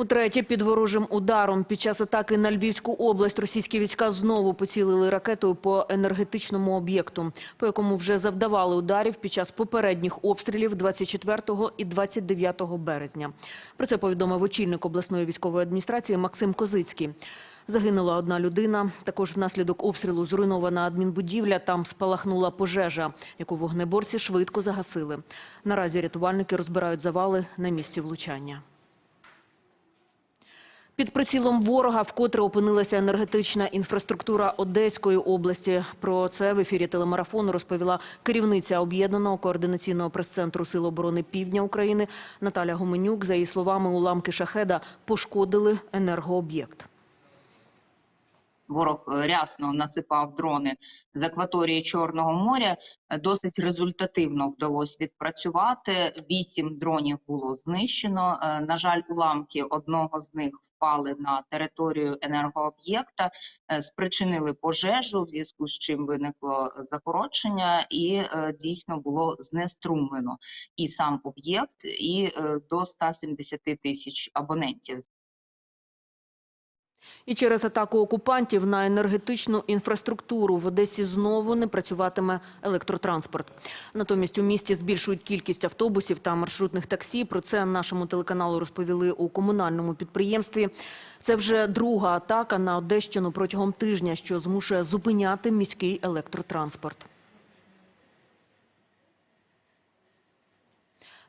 Утретє під ворожим ударом під час атаки на Львівську область російські війська знову поцілили ракетою по енергетичному об'єкту, по якому вже завдавали ударів під час попередніх обстрілів 24 і 29 березня. Про це повідомив очільник обласної військової адміністрації Максим Козицький. Загинула одна людина. Також внаслідок обстрілу зруйнована адмінбудівля. Там спалахнула пожежа, яку вогнеборці швидко загасили. Наразі рятувальники розбирають завали на місці влучання. Під прицілом ворога вкотре опинилася енергетична інфраструктура Одеської області. Про це в ефірі телемарафону розповіла керівниця об'єднаного координаційного прес-центру Сил оборони Півдня України Наталя Гуменюк. За її словами, уламки шахеда пошкодили енергооб'єкт. Ворог е, рясно насипав дрони з акваторії Чорного моря. Досить результативно вдалося відпрацювати. Вісім дронів було знищено. Е, На жаль, уламки одного з них впали на територію енергооб'єкта, е, спричинили пожежу, в зв'язку з чим виникло закорочення, і дійсно було знеструмлено і сам об'єкт, і до 170 тисяч абонентів. І через атаку окупантів на енергетичну інфраструктуру в Одесі знову не працюватиме електротранспорт. Натомість у місті збільшують кількість автобусів та маршрутних таксі. Про це нашому телеканалу розповіли у комунальному підприємстві. Це вже друга атака на Одещину протягом тижня, що змушує зупиняти міський електротранспорт.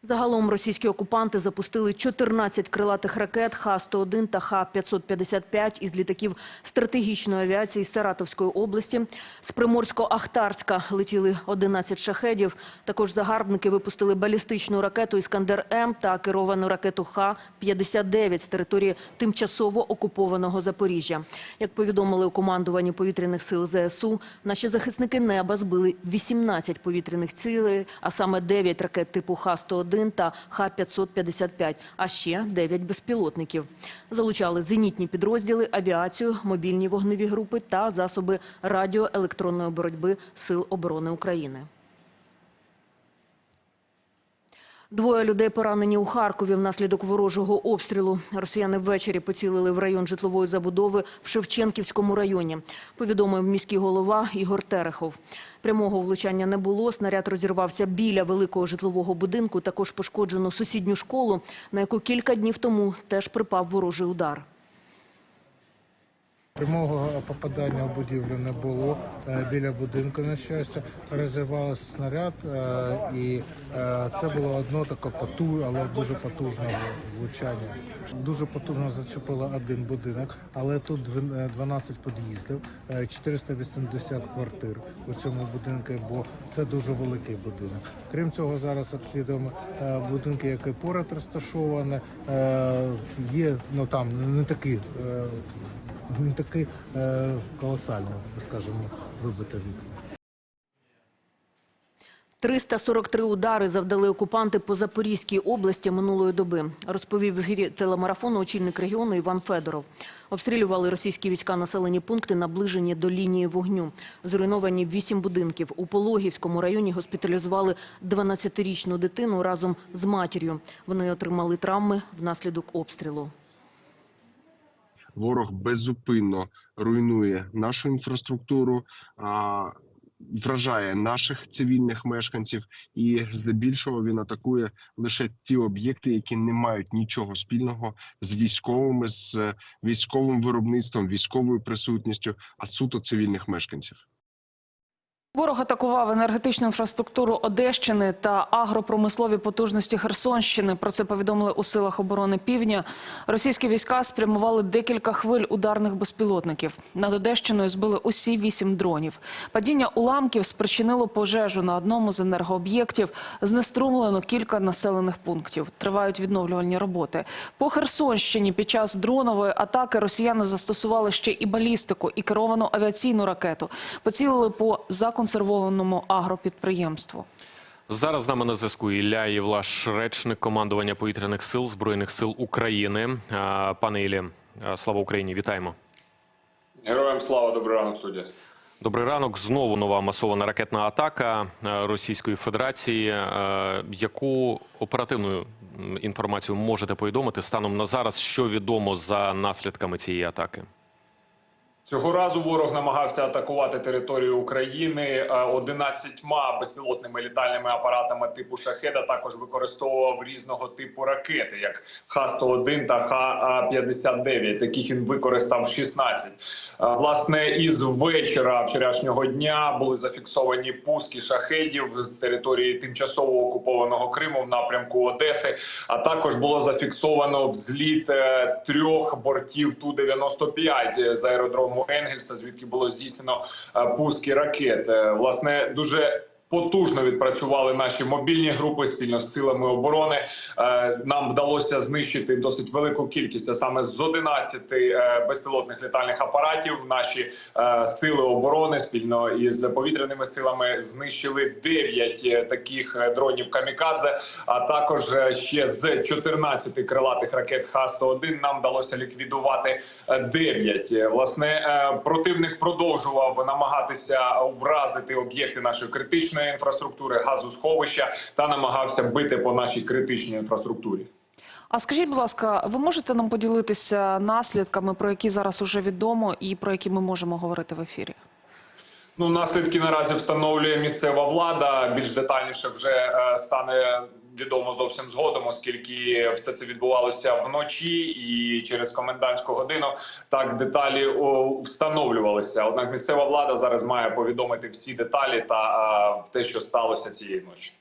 Загалом російські окупанти запустили 14 крилатих ракет Х-101 та Х-555 із літаків стратегічної авіації Саратовської області. З Приморсько-Ахтарська летіли 11 шахедів. Також загарбники випустили балістичну ракету «Іскандер-М» та керовану ракету Х-59 з території тимчасово окупованого Запоріжжя. Як повідомили у командуванні повітряних сил ЗСУ, наші захисники неба збили 18 повітряних цілей, а саме 9 ракет типу Х-101 та Х-555, а ще 9 безпілотників. Залучали зенітні підрозділи, авіацію, мобільні вогневі групи та засоби радіоелектронної боротьби Сил оборони України. Двоє людей поранені у Харкові внаслідок ворожого обстрілу. Росіяни ввечері поцілили в район житлової забудови в Шевченківському районі. Повідомив міський голова Ігор Терехов. Прямого влучання не було. Снаряд розірвався біля великого житлового будинку. Також пошкоджено сусідню школу, на яку кілька днів тому теж припав ворожий удар. Прямого попадання в будівлю не було е, біля будинку, на щастя, розірвався снаряд, е, і е, це було одно таке поту, але дуже потужне влучання. Дуже потужно зачепило один будинок, але тут дві- е, 12 під'їздів, е, 480 квартир у цьому будинку, бо це дуже великий будинок. Крім цього, зараз обслідуємо будинки, які поряд розташовані. Є ну там не такі. Е, він такий е, колосально, скажімо, вибито вікна. 343 удари завдали окупанти по Запорізькій області минулої доби, розповів в ефірі телемарафону очільник регіону Іван Федоров. Обстрілювали російські війська населені пункти, наближені до лінії вогню. Зруйновані вісім будинків. У Пологівському районі госпіталізували 12-річну дитину разом з матір'ю. Вони отримали травми внаслідок обстрілу. Ворог беззупинно руйнує нашу інфраструктуру, вражає наших цивільних мешканців, і здебільшого він атакує лише ті об'єкти, які не мають нічого спільного з військовими, з військовим виробництвом, військовою присутністю, а суто цивільних мешканців. Ворог атакував енергетичну інфраструктуру Одещини та агропромислові потужності Херсонщини. Про це повідомили у силах оборони Півдня. Російські війська спрямували декілька хвиль ударних безпілотників. Над Одещиною збили усі вісім дронів. Падіння уламків спричинило пожежу на одному з енергооб'єктів. Знеструмлено кілька населених пунктів. Тривають відновлювальні роботи. По Херсонщині під час дронової атаки росіяни застосували ще і балістику, і керовану авіаційну ракету. Поцілили по законсервованому агропідприємству. Зараз з нами на зв'язку Ілля Євлаш, речник командування повітряних сил Збройних сил України. Пане Іллі, слава Україні! Вітаємо! Героям слава, добрий ранок, студія. Добрий ранок. Знову нова масована ракетна атака Російської Федерації. Яку оперативну інформацію можете повідомити станом на зараз, що відомо за наслідками цієї атаки? Цього разу ворог намагався атакувати територію України е, 11 безпілотними літальними апаратами типу шахеда. Також використовував різного типу ракети, як Х-101 та Х-59. Таких він використав 16. Е, Власне, із вечора вчорашнього дня були зафіксовані пуски шахедів з території тимчасово окупованого Криму в напрямку Одеси. А також було зафіксовано взліт е, трьох бортів Ту 95 з аеродрому Енгельса, звідки було здійснено е, пуски ракет. Е, Власне, дуже Потужно відпрацювали наші мобільні групи спільно з силами оборони. Е, Нам вдалося знищити досить велику кількість, а саме з 11 е, безпілотних літальних апаратів. Наші е, сили оборони спільно із повітряними силами знищили 9 е, таких дронів камікадзе. А також ще з 14 крилатих ракет Х-101 нам вдалося ліквідувати 9. Власне, противник продовжував намагатися вразити об'єкти нашої критичної інфраструктури, газосховища та намагався бити по нашій критичній інфраструктурі. А скажіть, будь ласка, ви можете нам поділитися наслідками, про які зараз уже відомо, і про які ми можемо говорити в ефірі? Ну, наслідки наразі встановлює місцева влада. Більш детальніше вже е, стане відомо зовсім згодом, оскільки все це відбувалося вночі і через комендантську годину так деталі встановлювалися. Однак місцева влада зараз має повідомити всі деталі та те, що сталося цієї ночі.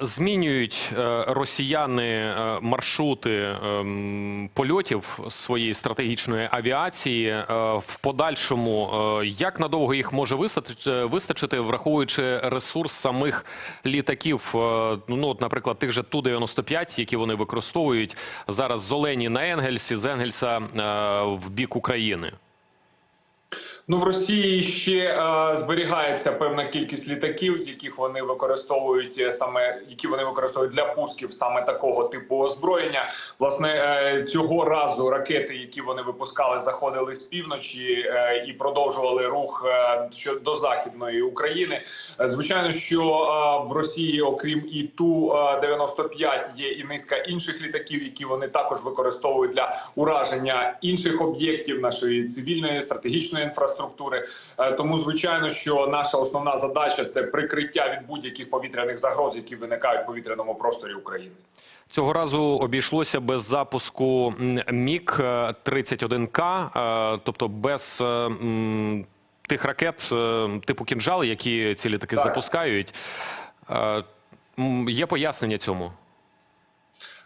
Змінюють е, росіяни е, маршрути ем, польотів своєї стратегічної авіації. Е, В подальшому, як надовго їх може вистачити, враховуючи ресурс самих літаків? Ну, от, наприклад, тих же Ту-95, які вони використовують зараз з Олені на Енгельсі, з Енгельса в бік України. Ну в Росії ще е, зберігається певна кількість літаків, з яких вони використовують е, саме які вони використовують для пусків саме такого типу озброєння. Власне е, цього разу ракети, які вони випускали, заходили з півночі е, і продовжували рух е, до західної України. Е, Звичайно, що е, в Росії, окрім і ту 95 є і низка інших літаків, які вони також використовують для ураження інших об'єктів нашої цивільної стратегічної інфраструктури. Е, Тому, звичайно, що наша основна задача це прикриття від будь-яких повітряних загроз, які виникають в повітряному просторі України. Цього разу обійшлося без запуску Міг 31 к тобто без е, тих ракет е, типу кінжал, які ці літаки Так. запускають. Е, Є пояснення цьому.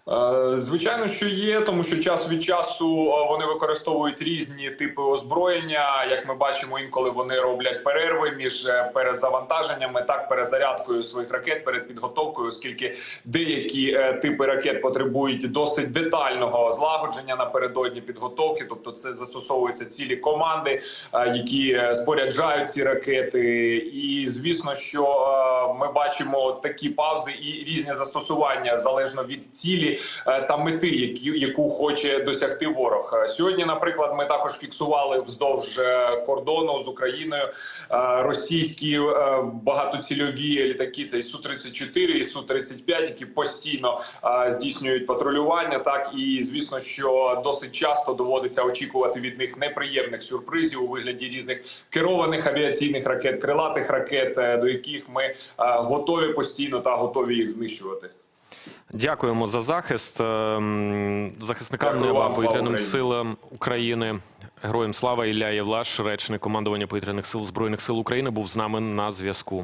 Е, Звичайно, що є, тому що час від часу е, вони використовують різні типи озброєння. Як ми бачимо, інколи вони роблять перерви між е, перезавантаженнями, так перезарядкою своїх ракет перед підготовкою, оскільки деякі типи ракет потребують досить детального злагодження напередодні підготовки. Тобто, це застосовуються цілі команди, які споряджають ці ракети. І звісно, що ми бачимо такі паузи і різні застосування залежно від цілі е, та мети, які яку хоче досягти ворог. Е, Сьогодні, наприклад, ми також фіксували вздовж е, кордону з Україною російські багатоцільові літаки. Це і су 34 і су 35 які постійно здійснюють патрулювання. Так і звісно, що досить часто доводиться очікувати від них неприємних сюрпризів у вигляді різних керованих авіаційних ракет, крилатих ракет, до яких ми готові постійно та готові їх знищувати. Дякуємо за захист Ем, захисникам неба повітряним силам України. Героям слава Ілля Євлаш, речник командування повітряних сил збройних сил України, був з нами на зв'язку.